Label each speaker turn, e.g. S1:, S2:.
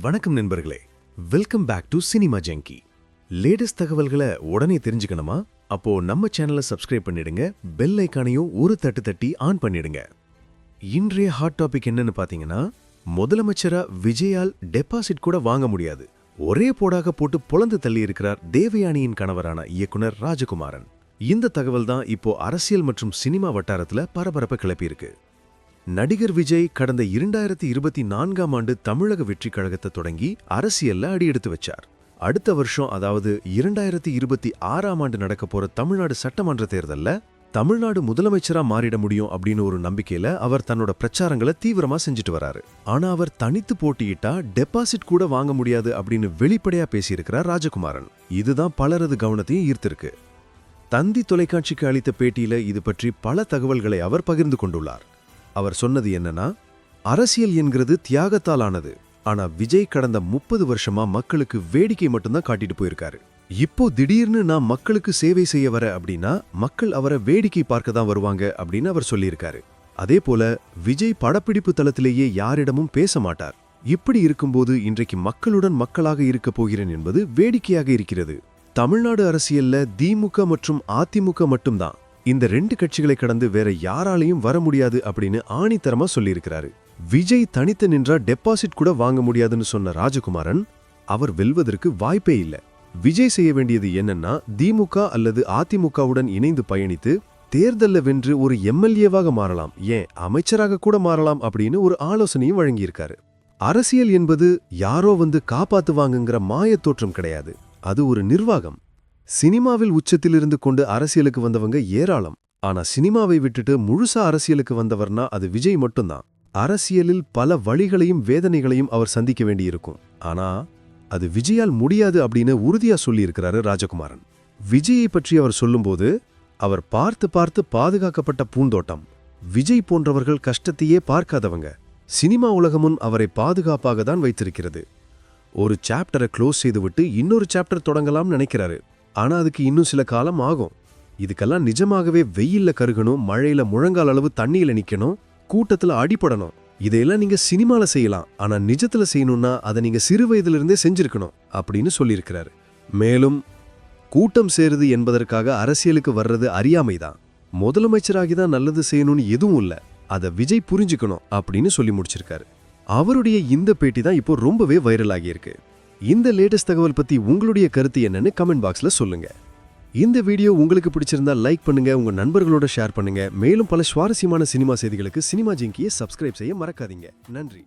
S1: வணக்கம் நண்பர்களே. Welcome back to cinema junkie latest தகவல்களை உடனே தெரிஞ்சுக்கணுமா? அப்போ நம்ம சேனலை சப்ஸ்கிரைப் பண்ணிடுங்க. பெல் ஐக்கானையும் ஒரு தட்டு தட்டி ஆன் பண்ணிடுங்க. இன்றைய ஹாட் டாபிக் என்னன்னு பாத்தீங்கன்னா முதலமைச்சரா விஜயால் டெபாசிட் கூட வாங்க முடியாது. ஒரே போடாக போட்டு புலந்து தள்ளி இருக்கிறார் தேவயானியின் கணவரான இயக்குனர் ராஜகுமாரன். இந்த தகவல் தான் இப்போ அரசியல் மற்றும் சினிமா வட்டாரத்துல பரபரப்பை கிளப்பியிருக்கு. நடிகர் விஜய் கடந்த இரண்டாயிரத்தி இருபத்தி நான்காம் ஆண்டு தமிழக வெற்றி கழகத்தை தொடங்கி அரசியல்ல அடியெடுத்து வச்சார். அடுத்த வருஷம் அதாவது இரண்டாயிரத்தி இருபத்தி ஆறாம் ஆண்டு நடக்க போற தமிழ்நாடு சட்டமன்ற தேர்தல்ல தமிழ்நாடு முதலமைச்சரா மாறிட முடியும் அப்படின்னு ஒரு நம்பிக்கையில அவர் தன்னோட பிரச்சாரங்களை தீவிரமா செஞ்சுட்டு வராரு. ஆனா அவர் தனித்து போட்டியிட்டா டெபாசிட் கூட வாங்க முடியாது அப்படின்னு வெளிப்படையா பேசியிருக்கிறார் ராஜகுமாரன். இதுதான் பலரது கவனத்தையும் ஈர்த்திருக்கு. தந்தி தொலைக்காட்சிக்கு அளித்த பேட்டியில இது பற்றி பல தகவல்களை அவர் பகிர்ந்து கொண்டுள்ளார். அவர் சொன்னது என்னன்னா அரசியல் என்கிறது தியாகத்தால் ஆனது ஆனா விஜய் கடந்த முப்பது வருஷமா மக்களுக்கு வேடிக்கை மட்டும்தான் காட்டிட்டு போயிருக்காரு. இப்போ திடீர்னு நான் மக்களுக்கு சேவை செய்ய வர அப்படின்னா மக்கள் அவரை வேடிக்கை பார்க்க தான் வருவாங்க அப்படின்னு அவர் சொல்லியிருக்காரு. அதே போல விஜய் படப்பிடிப்பு தளத்திலேயே யாரிடமும் பேச மாட்டார். இப்படி இருக்கும்போது இன்றைக்கு மக்களுடன் மக்களாக இருக்க போகிறேன் என்பது வேடிக்கையாக இருக்கிறது. தமிழ்நாடு அரசியல்ல திமுக மற்றும் அதிமுக மட்டும்தான். இந்த ரெண்டு கட்சிகளை கடந்து வேற யாராலையும் வர முடியாது அப்படின்னு ஆணித்தரமா சொல்லியிருக்கிறாரு. விஜய் தனித்து நின்றா டெபாசிட் கூட வாங்க முடியாதுன்னு சொன்ன ராஜகுமாரன் அவர் வெல்வதற்கு வாய்ப்பே இல்ல. விஜய் செய்ய வேண்டியது என்னன்னா திமுக அல்லது அதிமுகவுடன் இணைந்து பயணித்து தேர்தல்ல வென்று ஒரு எம்எல்ஏவாக மாறலாம் ஏன் அமைச்சராக கூட மாறலாம் அப்படின்னு ஒரு ஆலோசனையும் வழங்கியிருக்காரு. அரசியல் என்பது யாரோ வந்து காப்பாத்துவாங்கங்கிற மாயத்தோற்றம் கிடையாது. அது ஒரு நிர்வாகம். சினிமாவில் உச்சத்தில் இருந்து கொண்டு அரசியலுக்கு வந்தவங்க ஏராளம். ஆனா சினிமாவை விட்டுட்டு முழுசா அரசியலுக்கு வந்தவர்னா அது விஜய் மட்டும்தான். அரசியலில் பல வழிகளையும் வேதனைகளையும் அவர் சந்திக்க வேண்டியிருக்கும். ஆனா அது விஜயால் முடியாது அப்படின்னு உறுதியா சொல்லியிருக்கிறாரு ராஜகுமாரன். விஜயை பற்றி அவர் சொல்லும்போது அவர் பார்த்து பார்த்து பாதுகாக்கப்பட்ட பூந்தோட்டம். விஜய் போன்றவர்கள் கஷ்டத்தையே பார்க்காதவங்க. சினிமா உலகமும் அவரை பாதுகாப்பாக தான் வைத்திருக்கிறது. ஒரு சாப்டரை க்ளோஸ் செய்துவிட்டு இன்னொரு சாப்டர் தொடங்கலாம்னு நினைக்கிறாரு. ஆனா அதுக்கு இன்னும் சில காலம் ஆகும். இதுக்கெல்லாம் நிஜமாகவே வெயில்ல கருகணும் மழையில முழங்கால் அளவு தண்ணியில நிக்கணும் கூட்டத்துல அடிபடணும். இதையெல்லாம் நீங்க சினிமால செய்யலாம். ஆனா நிஜத்துல செய்யணும்னா அதை நீங்க சிறு வயதுல இருந்தே செஞ்சிருக்கணும் அப்படின்னு சொல்லியிருக்கிறாரு. மேலும் கூட்டம் சேருது என்பதற்காக அரசியலுக்கு வர்றது அறியாமைதான். முதலமைச்சராகி தான் நல்லது செய்யணும்னு எதுவும் இல்ல. அதை விஜய் புரிஞ்சுக்கணும் அப்படின்னு சொல்லி முடிச்சிருக்காரு. அவருடைய இந்த பேட்டி தான் இப்போ ரொம்பவே வைரல் ஆகியிருக்கு இந்த லேட்டஸ்ட் தகவல் பற்றி உங்களுடைய கருத்து என்னன்னு கமெண்ட் பாக்ஸில் சொல்லுங்க. இந்த வீடியோ உங்களுக்கு பிடிச்சிருந்தா லைக் பண்ணுங்க உங்க நண்பர்களோட ஷேர் பண்ணுங்க. மேலும் பல சுவாரஸ்யமான சினிமா செய்திகளுக்கு சினிமா ஜிங்கியை சப்ஸ்கிரைப் செய்ய மறக்காதீங்க. நன்றி.